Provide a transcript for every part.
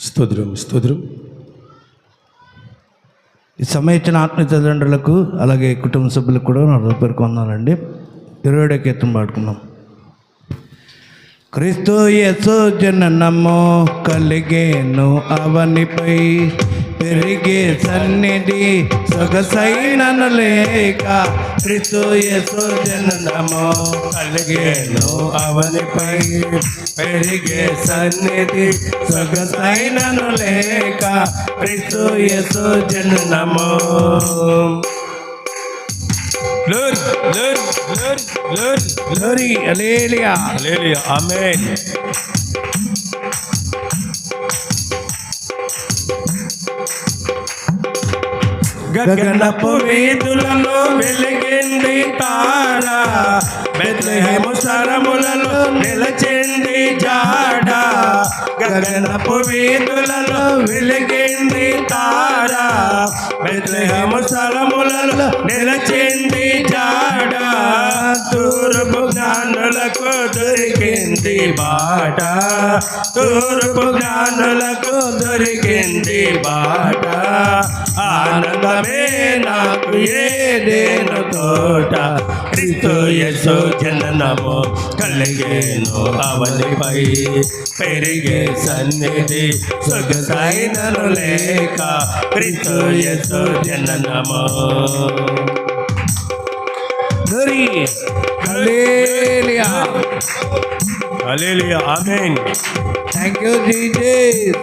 స్తోత్రం స్తోత్రం. ఈ సమయించిన ఆత్మీయ తల్లిదండ్రులకు అలాగే కుటుంబ సభ్యులకు కూడా నా రూపాయలకు వందాలండి ఇరవై ఏడో కీర్తన పాడుకున్నాం క్రీస్తు యశో జననము కలిగేను అవనిపై పెరిగే సన్నిధి సొగసైనను లేక క్రీస్తు యశో జననము కలిగేను అవనిపై పెరిగే సన్నిధి సొగసైనను లేక క్రీస్తు యశో జననము Glory, glory, glory, glory. Glory, hallelujah. Hallelujah. Amen. గగనపు వీధులలో వెలిగింది తార. బెత్లెహేము సరములలో నిలచింది జాడ. గగనపు వీధులలో వెలిగింది తార. బెత్లెహేము సరములలో నిలచింది జాడ. తూర్పు జ్ఞానులకు దొరికింది బాట? తూర్పు జ్ఞానులకు దొరికింది బాట? ఆనందమే నాకు ఏదేను తోట? క్రిస్తు యశో జననము కలిగేను అవలిపై పెరిగే సన్నిధి సొగసైనను లేక క్రిస్తు యశో జననము. Thank you, Jesus.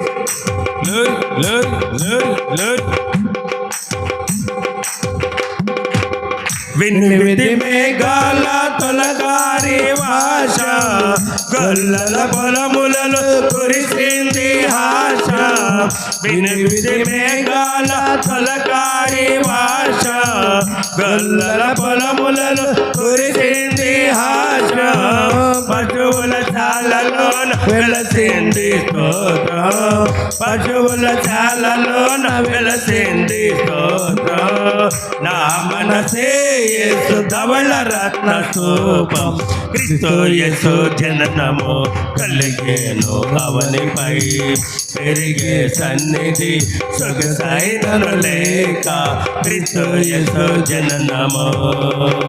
Glory, glory, glory, glory. వినివిది మేఘాల తొలగారి భాష గొల్లల పొలములలో కురిసింది ఆశ. వినివిది మేఘాల తలకారి భాష. గొల్లల పొలములలో కురిసింది ఆశ. పశువుల చాలలోన వెలసింది స్తోత్రం. పశువుల చాలలోన వెలసింది స్తోత్రం. నా మనసే ధవళ రత్న స్థూపం క్రిస్తో యేసు జననము కలిగేను అవనిపై పెరిగే సన్నిధి సొగసైనను లేక క్రిస్తో యేసు జననము.